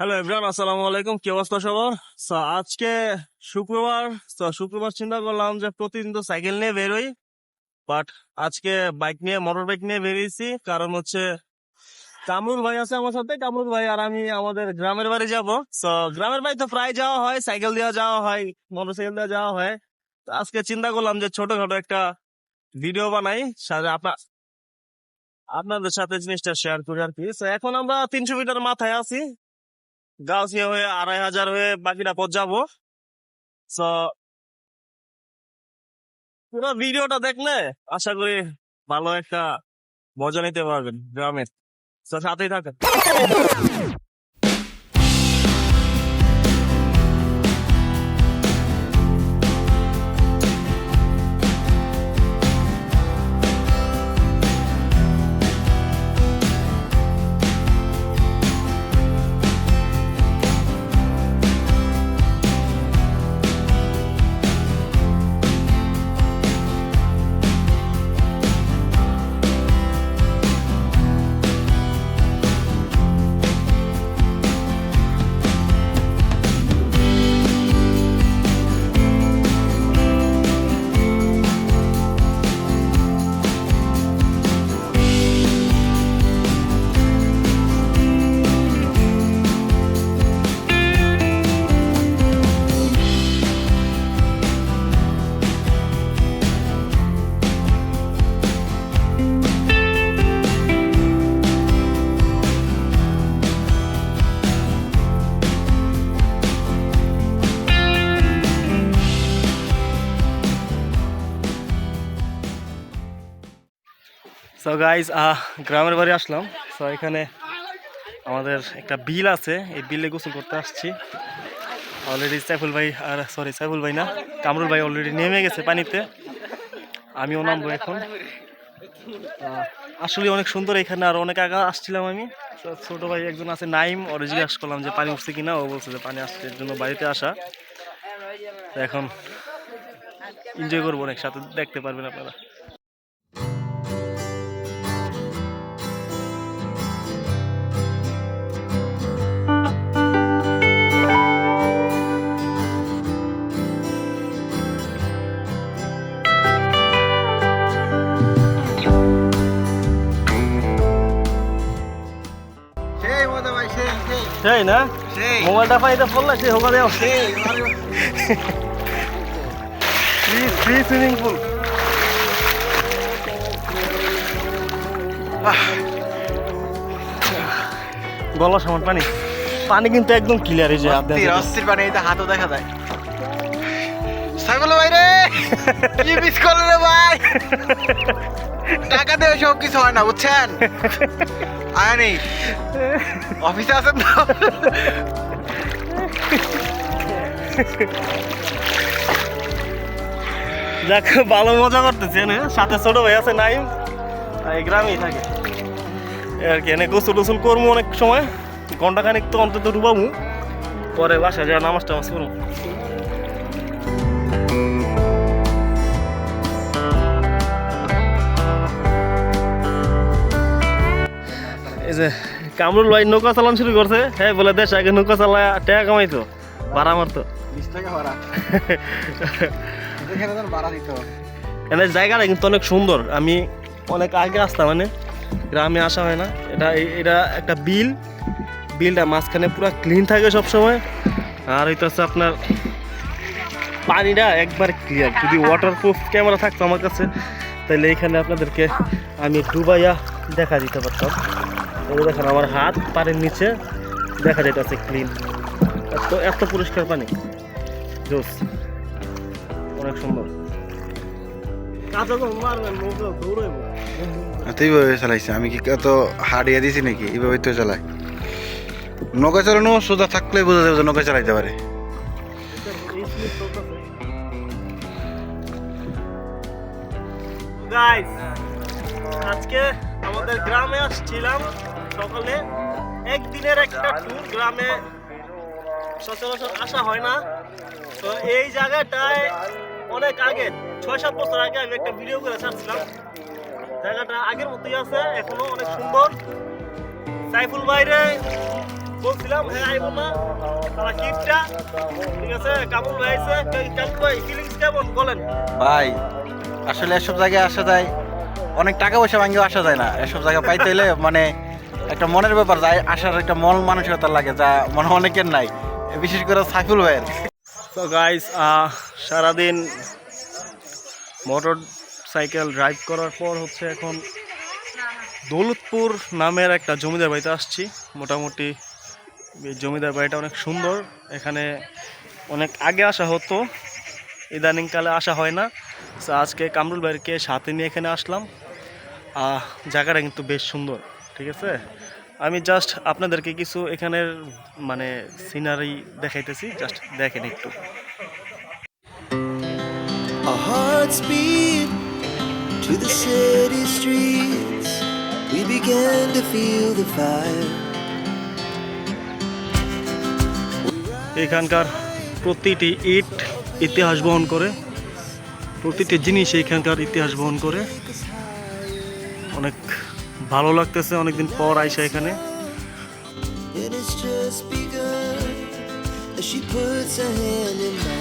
Hello everyone আসসালামু আলাইকুম কি অবস্থা সবার? আজকে শুক্রবার। তো শুক্রবার চিন্তা করলাম যে প্রতিদিন তো সাইকেল নিয়ে বেরোই বাট আজকে বাইক নিয়ে মোটর বাইক নিয়ে বেরিয়েছি। কারণ হচ্ছে কামরুল ভাই আছে আমার সাথে। কামরুল ভাই আর আমি আমাদের গ্রামের বাড়ি যাব। তো গ্রামের বাড়ি তো প্রায় যাওয়া হয় সাইকেল দিয়ে যাওয়া হয় মোটর সাইকেল দিয়ে যাওয়া হয়। তো আজকে চিন্তা করলাম যে ছোটখাটো একটা ভিডিও বানাই, সাথে আপনার আপনাদের সাথে জিনিসটা শেয়ার করি আর কি। এখন আমরা তিনশো মিটার মাথায় আছি। গাউসিয়া হয়ে আড়াই হাজার হয়ে বাকিটা পথ যাব। তো পুরো ভিডিওটা দেখলে আশা করি ভালো একটা মজা নিতে পারবেন, গ্রামের। তো সাথেই থাকেন। সো গাইজ গ্রামের বাড়ি আসলাম। সো এখানে আমাদের একটা বিল আছে। এই বিলে গোসল করতে আসছি। অলরেডি সাইফুল ভাই আর সরি সাইফুল ভাই না, কামরুল ভাই অলরেডি নেমে গেছে পানিতে। আমিও নামবো এখন। আসলে অনেক সুন্দর এখানে, আর অনেক আগে আসছিলাম আমি। ছোট ভাই একজন আছে, নাইম। ওর জিজ্ঞাসা করলাম যে পানি উঠছে কিনা, ও বলছে যে পানি আসছে জন্য বাড়িতে আসা। এখন এনজয় করব অনেক, সাথে দেখতে পারবেন আপনারা। সেই সেই সেই না? সেই। মোবাইলটা পাইতে পড়লে সে হোকা দেওয়া সেই ফ্রি ফ্রি সুইমিং পুল গলা সমান পানি। পানি কিন্তু একদম ক্লিয়ার এই যে হাত অস্থির পানি তো হাতও দেখা যায়। সাইবুল ভাই রে! কি মিস করলে ভাই! টাকা সব কিছু হয় না, বুঝছেন? আয়নি, অফিসে আছেন যাক, ভালো মজা করতেছে সাথে ছোট ভাই আছে এই গ্রামেই থাকে। আর কি গোসল টোসল করব অনেক সময়। ঘণ্টা খানিক তো অন্তত ডুবাবো। পরে বাসা যা নামাজ টামাজ করব এই যে কামরুল ভাই নৌকা চালান শুরু করছে। হ্যাঁ বলে দেশ আগে নৌকা চালায় টাকা কামাইতো ভাড়া মারতো। এখানে জায়গাটা কিন্তু অনেক সুন্দর। আমি অনেক আগে আসতাম মানে গ্রামে আসা হয় না। এটা এটা একটা বিল। বিলটা মাঝখানে পুরো ক্লিন থাকে সব সময় আর এটা হচ্ছে আপনার পানিটা একবার ক্লিয়ার যদি ওয়াটারপ্রুফ ক্যামেরা থাকতো আমার কাছে তাহলে এখানে আপনাদেরকে আমি ডুবাইয়া দেখা দিতে পারতাম। এই দেখেন আমার হাত পানির নিচে দেখা যাইতেছে ক্লিন এত এত পরিষ্কার পানি। জোস। অনেক সুন্দর। তো এইভাবে চালাইছে আমি কি কত হারিয়ে দিছি নাকি? এইভাবে তো চালাই নৌকা চালানো সোজা থাকলে বোঝা যাবে নৌকা চালাইতে পারে। আজকে আমাদের গ্রামে আসছিলাম। সকালে একদিনের একটা ট্যুর গ্রামে সচরাচর আসা হয় না। তো এই জায়গাটায় অনেক আগে ছয় সাত বছর আগে আমি একটা ভিডিও করে ছাড়ছিলাম। জায়গাটা আগের মতোই আছে, এখনও অনেক সুন্দর। সাইফুল বাইরে বলছিলাম হ্যাঁ আইবো না। তারা কিপটা। ঠিক আছে কামুল ভাই আইছে। কামুল ভাই ফিলিংস কেমন বলেন? ভাই, আসলে এসব জায়গায় আসা যায়। অনেক টাকা পয়সা ভাঙিও আসা যায় না। এসব জায়গা পাইতে হলে মানে একটা মনের ব্যাপার যায় আসার একটা মন মানসিকতা লাগে যা মনে অনেকের নাই, বিশেষ করে সাইফুল ভাইয়ের। তো গাইস সারাদিন মোটর সাইকেল ড্রাইভ করার পর হচ্ছে এখন দৌলতপুর নামের একটা জমিদার বাড়িতে আসছি। মোটামুটি জমিদার বাড়িটা অনেক সুন্দর। এখানে অনেক আগে আসা হতো, ইদানিংকালে আসা হয় না। আজকে কামরুল ভাইকে সাথে নিয়ে এখানে আসলাম। জায়গাটা কিন্তু বেশ সুন্দর। ঠিক আছে আমি জাস্ট আপনাদেরকে কিছু এখানের মানে সিনারি দেখাইতেছি জাস্ট দেখেন একটু Our hearts beat to the city streets. We began to feel the fire. এখানকার প্রতিটি ইট ইতিহাস বহন করে প্রতিটি জিনিস এখানকার ইতিহাস বহন করে অনেক ভালো লাগতেছে অনেকদিন পর আইসা এখানে she puts her hand in